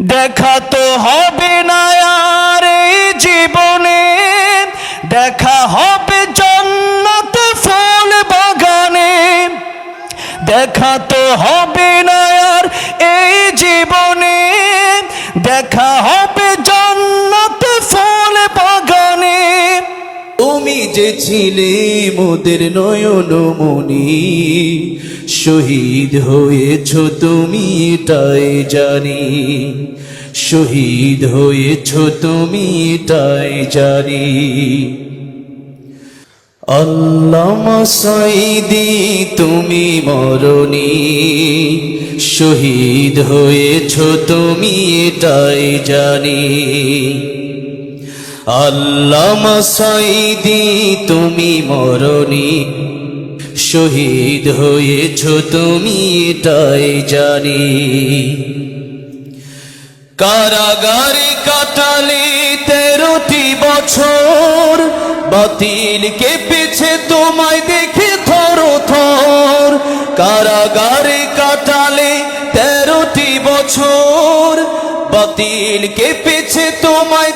দেখা তো হবে না আর এই জীবনে। দেখা হবে জন্নত ফুল বাগানে। দেখা তো হবে না আর এই জীবনে। দেখা হবে যে ছিলে মোদের নয়ন মনি শহীদ হয়েছ তুমি এটাই জানি। শহীদ হয়েছ তুমি এটাই জানি। আল্লামা তুমি মরণি। শহীদ হয়েছ তুমি এটাই জানি। আল্লামা সাইদি তুমি মরণি। শহীদ হয়েছ তুমি, এটাই জানি। কারাগারে কাটালে তেরোটি বছর, বাতিল কেঁপেছে তোমায় দেখে থর থর কারাগারে কাটালে তেরোটি বছর, বাতিল কেঁপেছে তোমায়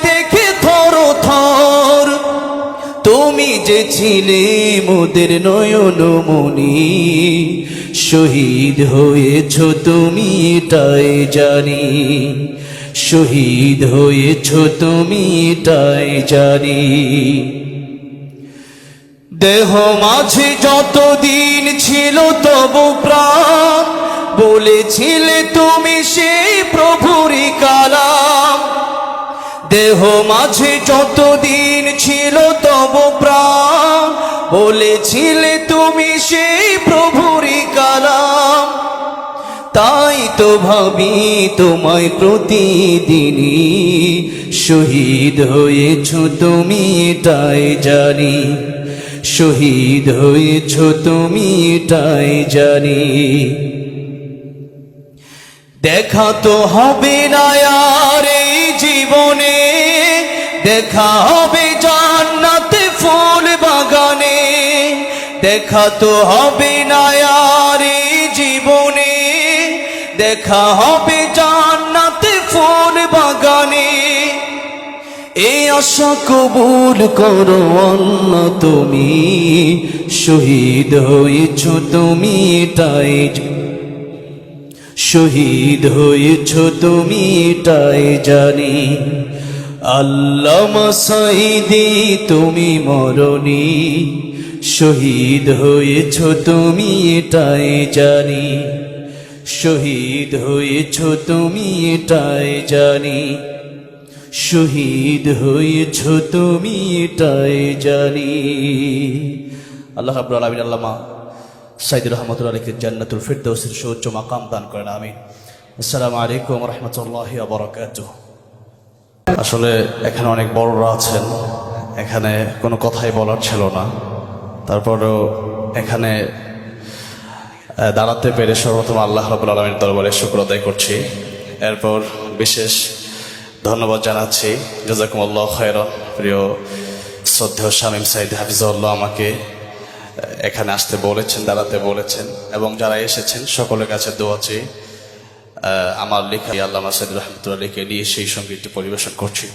যে ছিলে মোদের নয়ন মনি। শহীদ হয়েছ তুমি, এটাই জানি। শহীদ হয়েছ তুমি, এটাই জানি। দেহ মাঝে যতদিন ছিল তবু প্রাণ, বলেছিলে তুমি সেই প্রভুরই কালাম দেহ মাঝে যতদিন ছিল তব প্রাণ। বলেছিলে তুমি সেই প্রভুরই কালাম। তাই তো ভাবি তোমায় প্রতিদিনই শহীদ হয়েছ তুমি, এটাই জানি। শহীদ হয়েছ তুমি, এটাই জানি। দেখা তো হবে না আর এই জীবনে দেখা হবে জান্নাতে ফুল বাগানে, দেখা তো হবে না আর জীবনে, দেখা হবে জান্নাতে ফুল বাগানে। এই আশা কবুল করো অন্য তুমি, শহীদ হয়েছ তুমি এটাই শহীদ হয়েছ তুমি এটাই জানি। আল্লামা সাইদি তুমি মরণি। শহীদ হয়েছ তুমি, এটাই জানি। শহীদ হয়েছ তুমি, এটাই জানি। শহীদ হয়েছ তুমি, এটাই জানি। আল্লাহ রাব্বুল আলামিন আল্লামা সাইদ রহমতুল্লাহ আলীকে জান্নাতুল ফিরদৌসের সুউচ্চ মাকাম দান করেন, আমিন। আসসালামু আলাইকুম রহমতুল্লাহি বারাকাতুহ। আসলে এখানে অনেক বড়রা আছেন। এখানে কোনো কথাই বলার ছিল না। তারপরেও এখানে দাঁড়াতে পেরে সর্বপ্রথম আল্লাহ রবুল আলমীর দরবারে শুক্র আদায় করছি। এরপর বিশেষ ধন্যবাদ জানাচ্ছি। জাজাকুমুল্লাহ খয়রন। প্রিয় শ্রদ্ধেয় শামীম সাইদ হাফিজউল্লাহ আমাকে এখানে আসতে বলেছেন, দাঁড়াতে বলেছেন। এবং যারা এসেছেন, সকলের কাছে দোয়া চেয়ে আমার লেখা আল্লাহ মাসাদ রহমতুল্লাহকে নিয়ে সেই সঙ্গীতটি পরিবেশন করছি।